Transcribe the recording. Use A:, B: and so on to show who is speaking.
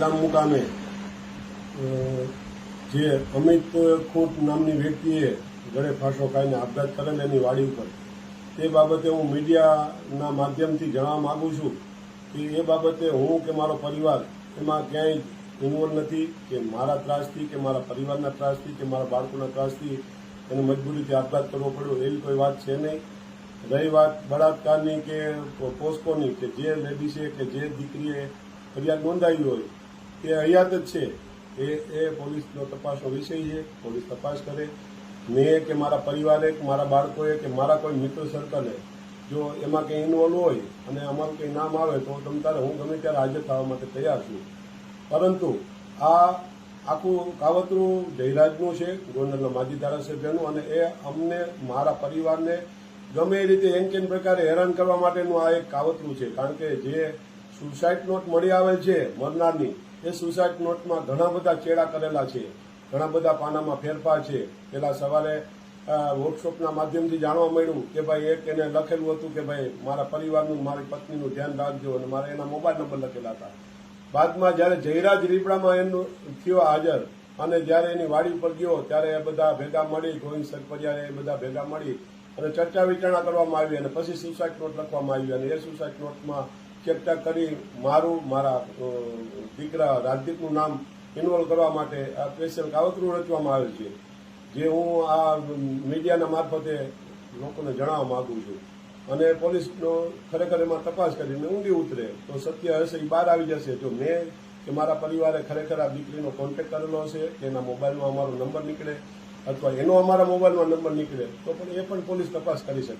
A: ગામ મુકામે જે અમિત ખૂંટ નામની વ્યક્તિએ ગળે ફાંસો ખાઈને આપઘાત કરેલ એની વાડી ઉપર. તે બાબતે હું મીડિયાના માધ્યમથી જણાવવા માગું છું કે એ બાબતે હું કે મારો પરિવાર એમાં ક્યાંય ઇન્વોલ્વ નથી, કે મારા ત્રાસથી, કે મારા પરિવારના ત્રાસથી, કે મારા બાળકોના ત્રાસથી એને મજબૂરીથી આપઘાત કરવો પડ્યો, એવી કોઈ વાત છે નહીં. રહી વાત બળાત્કારની કે પોસ્કોની, કે જે લેડીસે કે જે દીકરીએ ફરિયાદ નોંધાવી હોય. તે હયાત જ છે. એ એ પોલીસનો તપાસનો વિષય છે. પોલીસ તપાસ કરે. મેં કે મારા પરિવારે કે મારા બાળકોએ કે મારા કોઈ મિત્ર સર્કલે જો એમાં કંઈ ઇન્વોલ્વ હોય અને અમારું કંઈ નામ આવે તો તમ તારે હું ગમે ત્યારે હાજર થવા માટે તૈયાર છું. પરંતુ આ આખું કાવતરું જયરાજનું છે, ગોંડલના માજી ધારાસભ્યનું અને એ અમને મારા પરિવારને ગમે એ રીતે એન કેન પ્રકારે હેરાન કરવા માટેનું આ એક કાવતરું છે. કારણ કે જે સુસાઇડ નોટ મળી આવેલ છે મરનારની. એ સુસાઇડ નોટમાં ઘણા બધા ચેડા કરેલા છે. ઘણા બધા પાનામાં ફેરફાર છે. પેલા સવારે વર્કશોપના માધ્યમથી જાણવા મળ્યું કે ભાઈ એક એને લખેલું હતું કે ભાઈ મારા પરિવારનું, મારી પત્નીનું ધ્યાન રાખજો અને મારા એના મોબાઈલ નંબર લખેલા હતા. બાદમાં જ્યારે જયરાજ રીપડામાં એનું થયો હાજર અને જ્યારે એની વાડી ઉપર ગયો, ત્યારે એ બધા ભેગા મળી, ગોવિંદ સરપરિયા એ બધા ભેગા મળી અને ચર્ચા વિચારણા કરવામાં આવી અને પછી સુસાઇડ નોટ લખવામાં આવી અને એ સુસાઇડ નોટમાં ચેકટા કરી મારું, મારા દીકરા રાજદીપનું નામ ઇન્વોલ્વ કરવા માટે આ સ્પેશિયલ કાવતરું રચવામાં આવેલ છે. જે હું આ મીડિયાના મારફતે લોકોને જણાવવા માંગુ છું. અને પોલીસનો ખરેખર એમાં તપાસ કરીને ઊંડી ઉતરે. તો સત્ય હશે એ બહાર આવી જશે. જો મેં કે મારા પરિવારે ખરેખર આ દીકરીનો કોન્ટેક્ટ કરેલો હશે કે એના મોબાઈલમાં અમારો નંબર નીકળે અથવા એનો અમારા મોબાઈલમાં નંબર નીકળે, તો પણ એ પણ પોલીસ તપાસ કરી શકે.